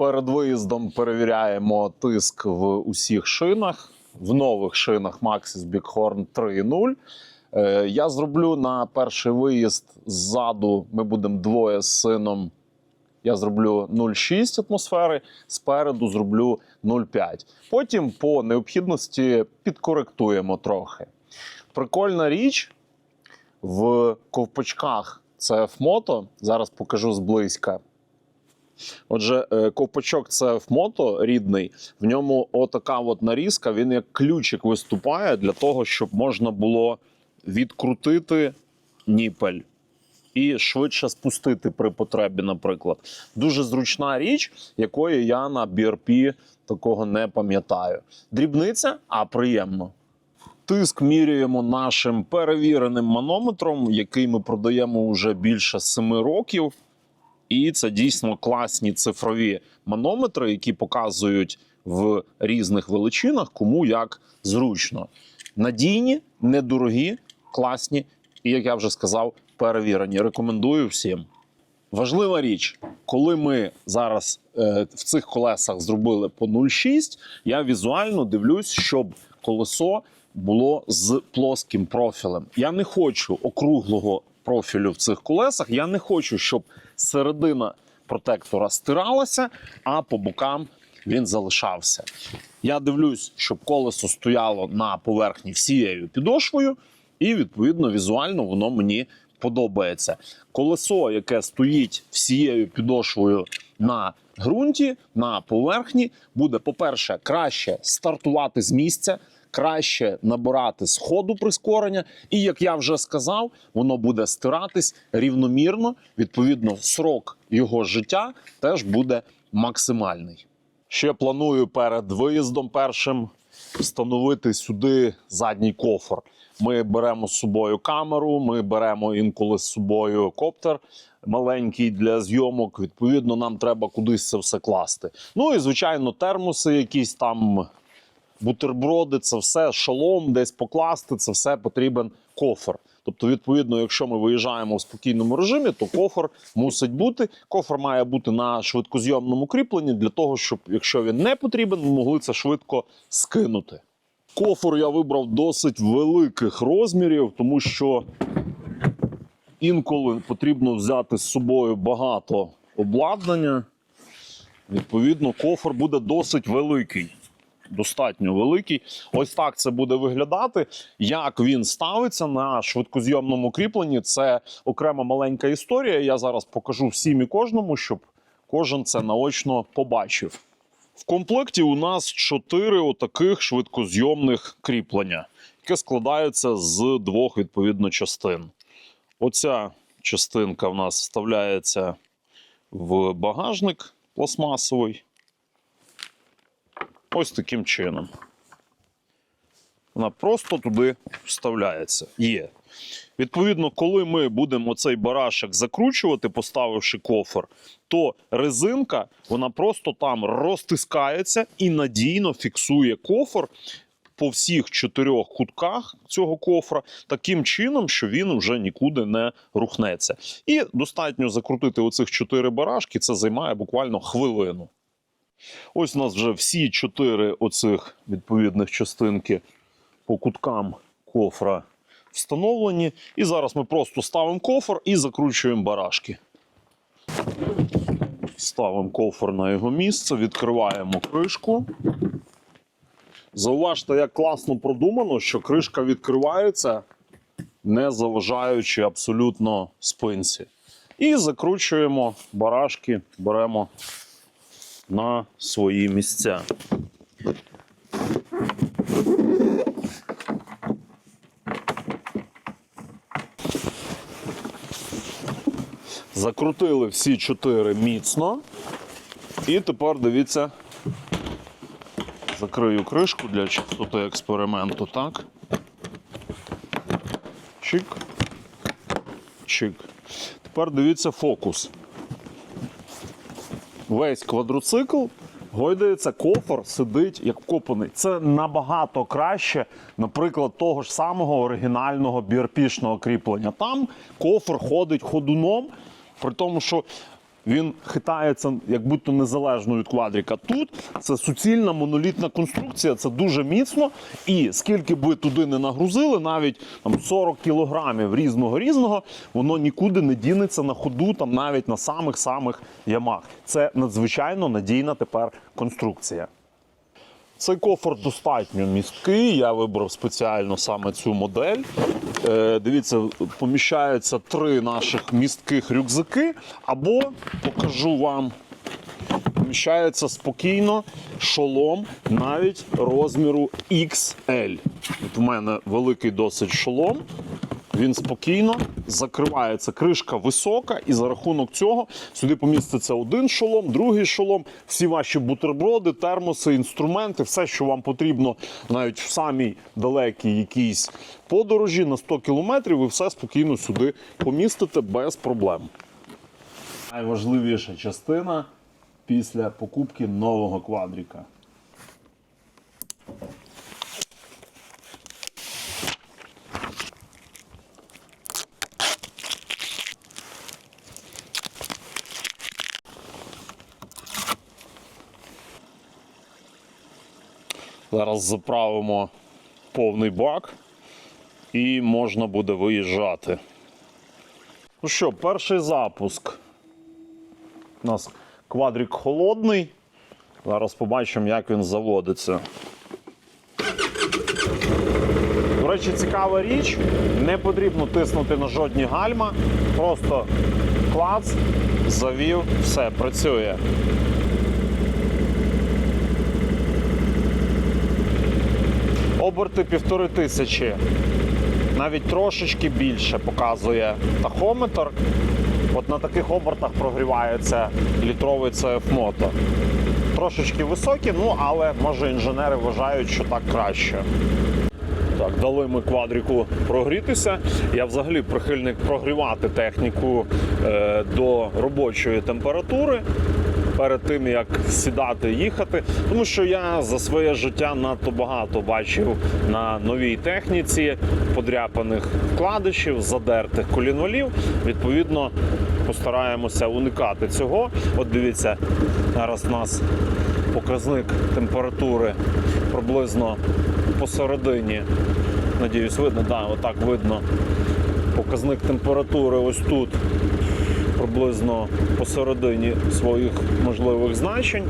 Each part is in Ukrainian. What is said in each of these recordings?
Перед виїздом перевіряємо тиск в усіх шинах. В нових шинах Maxxis Bighorn 3.0. Е, Я зроблю на перший виїзд ззаду. Ми будемо двоє з сином. Я зроблю 0,6 атмосфери, спереду зроблю 0,5. Потім по необхідності підкоректуємо трохи. Прикольна річ в ковпачках CF Moto. Зараз покажу зблизька. Отже, е, ковпачок CF Moto рідний, в ньому отака от нарізка, він як ключик виступає для того, щоб можна було відкрутити ніпель і швидше спустити при потребі, наприклад. Дуже зручна річ, якої я на BRP такого не пам'ятаю. Дрібниця, а приємно. Тиск міряємо нашим перевіреним манометром, який ми продаємо вже більше 7 років. І це дійсно класні цифрові манометри, які показують в різних величинах, кому як зручно. Надійні, недорогі, класні і, як я вже сказав, перевірені. Рекомендую всім. Важлива річ, коли ми зараз е, в цих колесах зробили по 0,6, я візуально дивлюсь, щоб колесо було з плоским профілем. Я не хочу округлого профілю в цих колесах. Я не хочу, щоб середина протектора стиралася, а по бокам він залишався. Я дивлюсь, щоб колесо стояло на поверхні всією підошвою, і відповідно візуально воно мені подобається. Колесо, яке стоїть всією підошвою на ґрунті, на поверхні, буде, по-перше, краще стартувати з місця, краще набирати з ходу прискорення. І як я вже сказав, воно буде стиратись рівномірно. Відповідно, срок його життя теж буде максимальний. Ще планую перед виїздом першим встановити сюди задній кофр. Ми беремо з собою камеру, ми беремо інколи з собою коптер маленький для зйомок. Відповідно, нам треба кудись це все класти. Ну і звичайно, термоси, якісь там бутерброди, це все шолом, десь покласти. Це все потрібен кофр. Тобто, відповідно, якщо ми виїжджаємо в спокійному режимі, то кофр мусить бути. Кофр має бути на швидкозйомному кріпленні для того, щоб, якщо він не потрібен, ми могли це швидко скинути. Кофр я вибрав досить великих розмірів, тому що інколи потрібно взяти з собою багато обладнання. Відповідно, кофр буде досить великий. Достатньо великий. Ось так це буде виглядати. Як він ставиться на швидкозйомному кріпленні, це окрема маленька історія. Я зараз покажу всім і кожному, щоб кожен це наочно побачив. В комплекті у нас чотири отаких швидкозйомних кріплення, яке складається з двох відповідно частин. Оця частинка в нас вставляється в багажник пластмасовий. Ось таким чином. Вона просто туди вставляється. Є. Відповідно, коли ми будемо цей барашек закручувати, поставивши кофр, то резинка вона просто там розтискається і надійно фіксує кофр по всіх чотирьох кутках цього кофра таким чином, що він вже нікуди не рухнеться. І достатньо закрутити оцих чотири барашки, це займає буквально хвилину. Ось у нас вже всі чотири оцих відповідних частинки по куткам кофра встановлені. І зараз ми просто ставимо кофр і закручуємо барашки. Ставимо кофр на його місце, відкриваємо кришку. Зауважте, як класно продумано, що кришка відкривається, не заважаючи абсолютно спинці. І закручуємо барашки, беремо на свої місця. Закрутили всі чотири міцно. І тепер дивіться, закрию кришку для чистоти експерименту, так. Чик. Чик. Тепер дивіться фокус весь квадроцикл гойдається, кофр сидить як вкопаний. Це набагато краще, наприклад, того ж самого оригінального бірпішного кріплення. Там кофр ходить ходуном, при тому, що він хитається як будто незалежно від квадріка. Тут це суцільна монолітна конструкція, це дуже міцно. І скільки б ви туди не нагрузили, навіть там 40 кілограмів різного різного, воно нікуди не дінеться на ходу, там навіть на самих самих ямах. Це надзвичайно надійна тепер конструкція. Цей кофр достатньо місткий. Я вибрав спеціально саме цю модель. Е, дивіться, поміщаються три наших містких рюкзаки, або покажу вам. Поміщається спокійно шолом навіть розміру XL. От у мене великий досить шолом. Він спокійно закривається. Кришка висока, і за рахунок цього сюди поміститься один шолом, другий шолом, всі ваші бутерброди, термоси, інструменти, все, що вам потрібно, навіть в самій далекій якійсь подорожі на 100 кілометрів, ви все спокійно сюди помістите без проблем. Найважливіша частина після покупки нового квадріка. Зараз заправимо повний бак і можна буде виїжджати. Ну що, перший запуск. У нас квадрик холодний. Зараз побачимо, як він заводиться. До речі, цікава річ. Не потрібно тиснути на жодні гальма. Просто клац, завів, все, працює. Оберти півтори тисячі. Навіть трошечки більше показує тахометр. От на таких обертах прогрівається літровий CF Moto. Трошечки високі, ну але може інженери вважають, що так краще. Так, дали ми квадріку прогрітися. Я взагалі прихильник прогрівати техніку е, до робочої температури перед тим як сідати їхати. Тому що я за своє життя надто багато бачив на новій техніці подряпаних вкладишів, задертих колінвалів. Відповідно, постараємося уникати цього. От дивіться, зараз у нас показник температури приблизно посередині. Надіюсь, видно, да, отак видно. Показник температури ось тут приблизно посередині своїх можливих значень.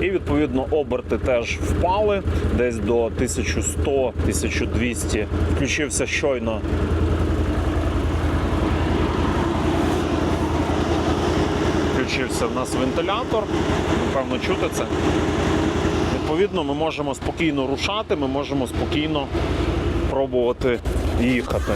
І відповідно оберти теж впали десь до 1100-1200. Включився щойно. Включився в нас вентилятор. Напевно, чути це. Відповідно, ми можемо спокійно рушати, ми можемо спокійно пробувати їхати.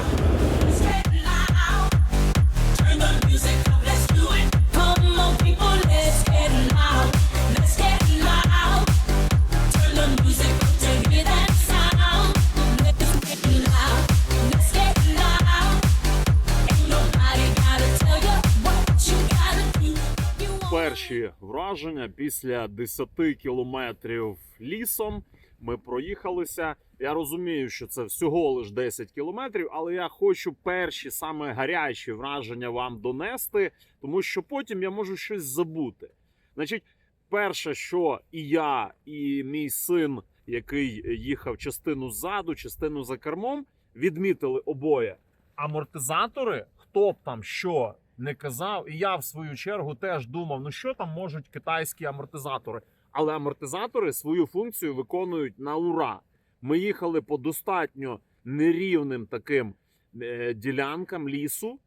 Перші враження після 10 кілометрів лісом ми проїхалися. Я розумію, що це всього лиш 10 кілометрів, але я хочу перші саме гарячі враження вам донести, тому що потім я можу щось забути. Значить, перше, що і я, і мій син, який їхав частину ззаду, частину за кермом, відмітили обоє амортизатори, хто б там що не казав, і я в свою чергу теж думав, ну що там можуть китайські амортизатори. Але амортизатори свою функцію виконують на ура. Ми їхали по достатньо нерівним таким е, ділянкам лісу,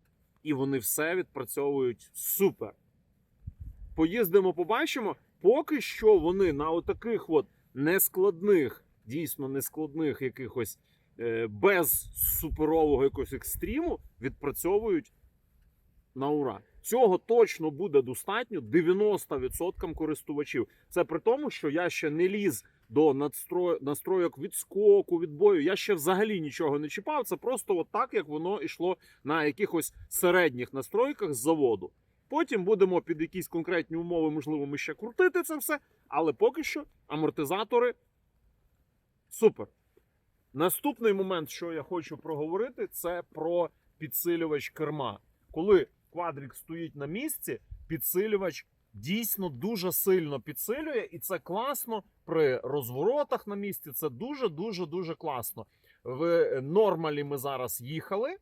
і вони все відпрацьовують супер. Поїздимо, побачимо. Поки що вони на отаких от нескладних, дійсно нескладних якихось е, без суперового якогось екстриму відпрацьовують на ура. Цього точно буде достатньо 90% користувачів. Це при тому, що я ще не ліз до надстро... настройок відскоку, відбою. Я ще взагалі нічого не чіпав. Це просто от так, як воно йшло на якихось середніх настройках з заводу. Потім будемо під якісь конкретні умови, можливо, ми ще крутити це все. Але поки що амортизатори супер. Наступний момент, що я хочу проговорити, це про підсилювач керма. Коли квадрик стоїть на місці, підсилювач дійсно дуже сильно підсилює, і це класно при розворотах на місці. Це дуже дуже дуже класно. В нормалі ми зараз їхали.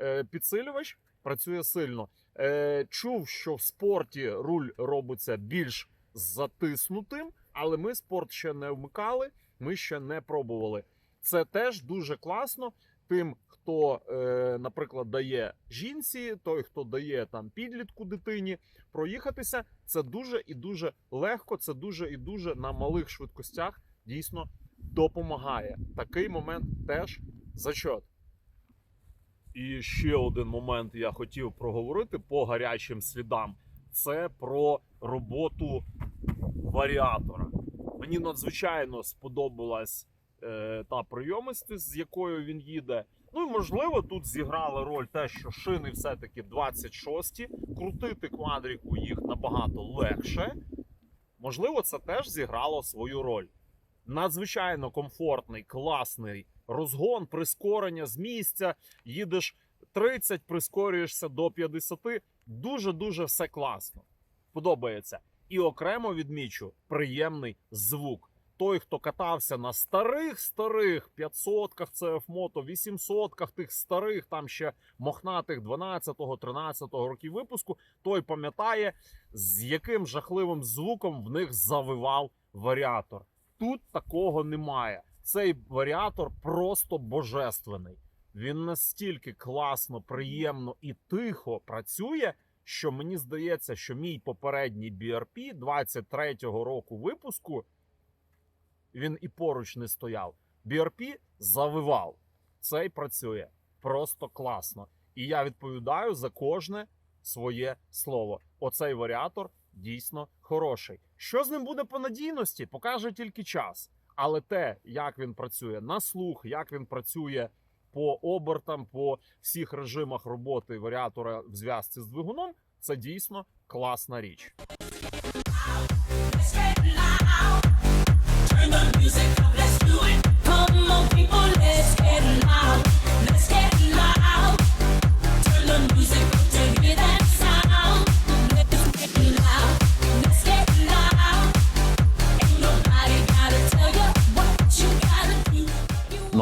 е, Підсилювач працює сильно. Е, Чув, що в спорті руль робиться більш затиснутим, але ми спорт ще не вмикали, ми ще не пробували. Це теж дуже класно. Тим, хто, е, наприклад, дає жінці, той, хто дає там підлітку дитині, проїхатися, це дуже і дуже легко. Це дуже і дуже на малих швидкостях дійсно допомагає. Такий момент теж зачот. І ще один момент я хотів проговорити по гарячим слідам. Це про роботу варіатора. Мені надзвичайно сподобалась е, та прийомистість, з якою він їде. Ну і можливо, тут зіграла роль те, що шини все-таки 26, крутити квадріку їх набагато легше. Можливо, це теж зіграло свою роль. Надзвичайно комфортний, класний розгон, прискорення з місця. Їдеш 30, прискорюєшся до 50. Дуже дуже все класно. Подобається. І окремо відмічу приємний звук. Той, хто катався на старих старих 500-ках CF Moto, 800-ках тих старих, там ще мохнатих 12-го, 13-го років випуску, той пам'ятає, з яким жахливим звуком в них завивав варіатор. Тут такого немає. Цей варіатор просто божественний. Він настільки класно, приємно і тихо працює, що мені здається, що мій попередній BRP 23-го року випуску він і поруч не стояв. BRP завивав. Цей працює просто класно. І я відповідаю за кожне своє слово. Оцей варіатор дійсно хороший. Що з ним буде по надійності, покаже тільки час. Але те, як він працює на слух, як він працює по обертам, по всіх режимах роботи варіатора в зв'язці з двигуном, це дійсно класна річ.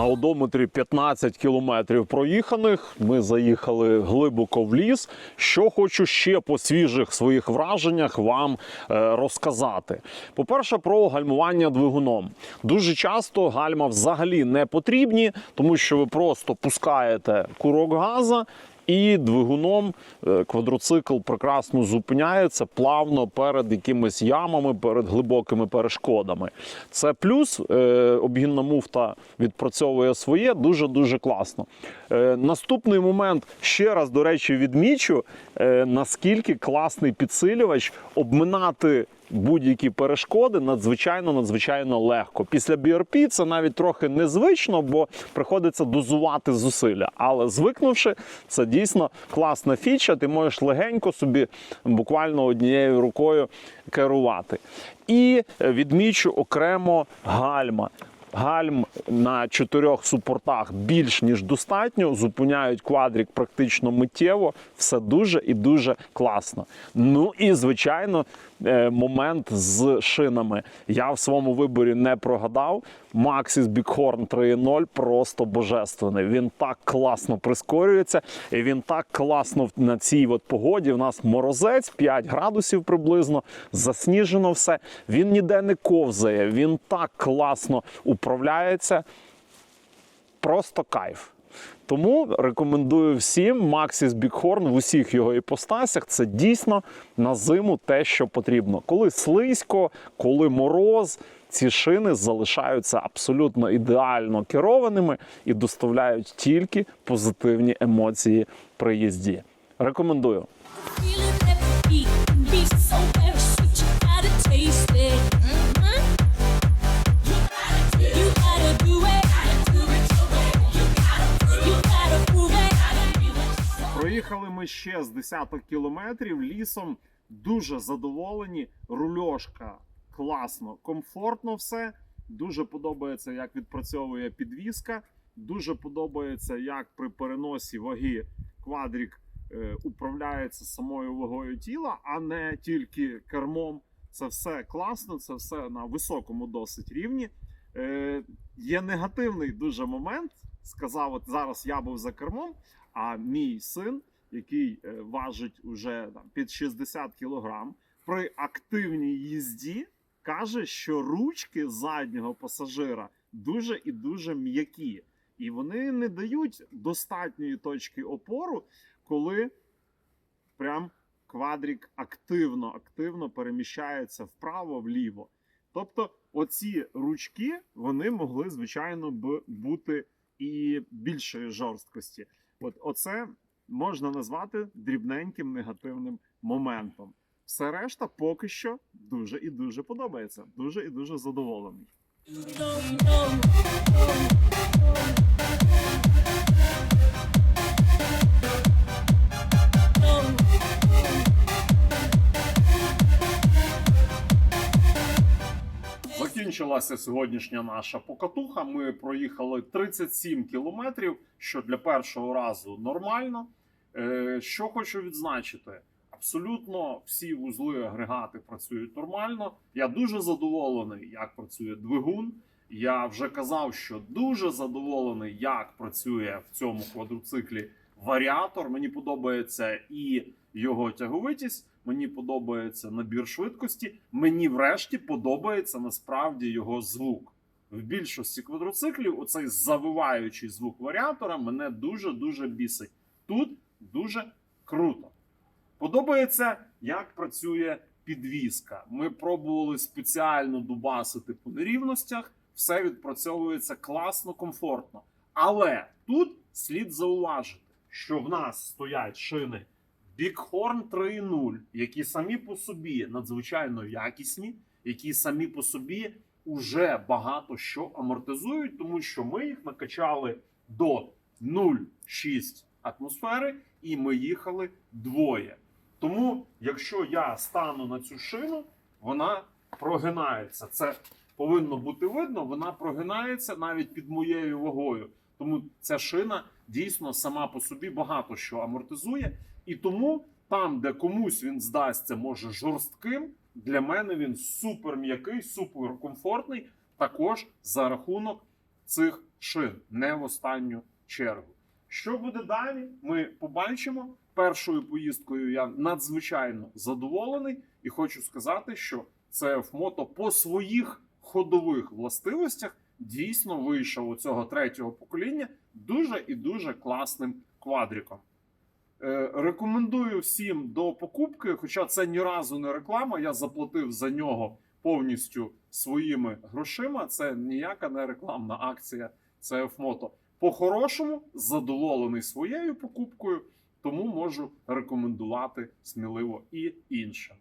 На одометрі 15 кілометрів проїханих. Ми заїхали глибоко в ліс. Що хочу ще по свіжих своїх враженнях вам е, розказати. По-перше, про гальмування двигуном. Дуже часто гальма взагалі не потрібні, тому що ви просто пускаєте курок газа. І двигуном е, квадроцикл прекрасно зупиняється плавно перед якимись ямами, перед глибокими перешкодами. Це плюс. е, Обгінна муфта відпрацьовує своє дуже дуже класно. Е, Наступний момент ще раз, до речі, відмічу, наскільки класний підсилювач обминати будь-які перешкоди надзвичайно надзвичайно легко. Після BRP це навіть трохи незвично, бо приходиться дозувати зусилля. Але звикнувши, це дійсно класна фіча. Ти можеш легенько собі буквально однією рукою керувати. І е, відмічу окремо гальма. Гальм на чотирьох супортах більш ніж достатньо. Зупиняють квадрік практично миттєво. Все дуже і дуже класно. Ну і звичайно, е, момент з шинами. Я в своєму виборі не прогадав. Maxis Bighorn 3.0 просто божественний. Він так класно прискорюється, і він так класно на цій от погоді. У нас морозець 5 градусів приблизно, засніжено все. Він ніде не ковзає, він так класно управляється. Просто кайф. Тому рекомендую всім Maxis Bighorn в усіх його іпостасях. Це дійсно на зиму те, що потрібно. Коли слизько, коли мороз, ці шини залишаються абсолютно ідеально керованими і доставляють тільки позитивні емоції при їзді. Рекомендую. Проїхали ми ще з десяток кілометрів лісом. Дуже задоволені. Рульошка класно, комфортно все. Дуже подобається, як відпрацьовує підвіска. Дуже подобається, як при переносі ваги квадрік е, управляється самою вагою тіла, а не тільки кермом. Це все класно, це все на високому досить рівні. Е, є негативний дуже момент. Сказав, от зараз я був за кермом, а мій син, який е, важить уже там, під 60 кілограм, при активній їзді каже, що ручки заднього пасажира дуже і дуже м'які, і вони не дають достатньої точки опору, коли прям квадрік активно, активно переміщається вправо-вліво. Тобто, оці ручки вони могли, звичайно, б бути і більшої жорсткості. От оце можна назвати дрібненьким негативним моментом. Все решта поки що дуже і дуже подобається. Дуже і дуже задоволений. Закінчилася сьогоднішня наша покатуха. Ми проїхали 37 кілометрів, що для першого разу нормально. Е, Що хочу відзначити, абсолютно всі вузли агрегати працюють нормально. Я дуже задоволений, як працює двигун. Я вже казав, що дуже задоволений, як працює в цьому квадроциклі варіатор. Мені подобається і його тяговитість. Мені подобається набір швидкості. Мені врешті подобається насправді його звук. В більшості квадроциклів оцей завиваючий звук варіатора мене дуже дуже бісить. Тут дуже круто. Подобається, як працює підвізка. Ми пробували спеціально дубасити по нерівностях, все відпрацьовується класно, комфортно. Але тут слід зауважити, що в нас стоять шини Bighorn 3.0, які самі по собі надзвичайно якісні, які самі по собі уже багато що амортизують, тому що ми їх накачали до 0,6 атмосфери, і ми їхали двоє. Тому, якщо я стану на цю шину, вона прогинається. Це повинно бути видно. Вона прогинається навіть під моєю вагою. Тому ця шина дійсно сама по собі багато що амортизує. І тому там, де комусь він здасться, може жорстким, для мене він супер м'який, супер комфортний. Також за рахунок цих шин, не в останню чергу. Що буде далі? Ми побачимо. Першою поїздкою я надзвичайно задоволений, і хочу сказати, що CF Moto по своїх ходових властивостях дійсно вийшов у цього третього покоління дуже і дуже класним квадриком. Е, Рекомендую всім до покупки, хоча це ні разу не реклама. Я заплатив за нього повністю своїми грошима. Це ніяка не рекламна акція CF Moto. По-хорошому задоволений своєю покупкою, тому можу рекомендувати сміливо і іншим.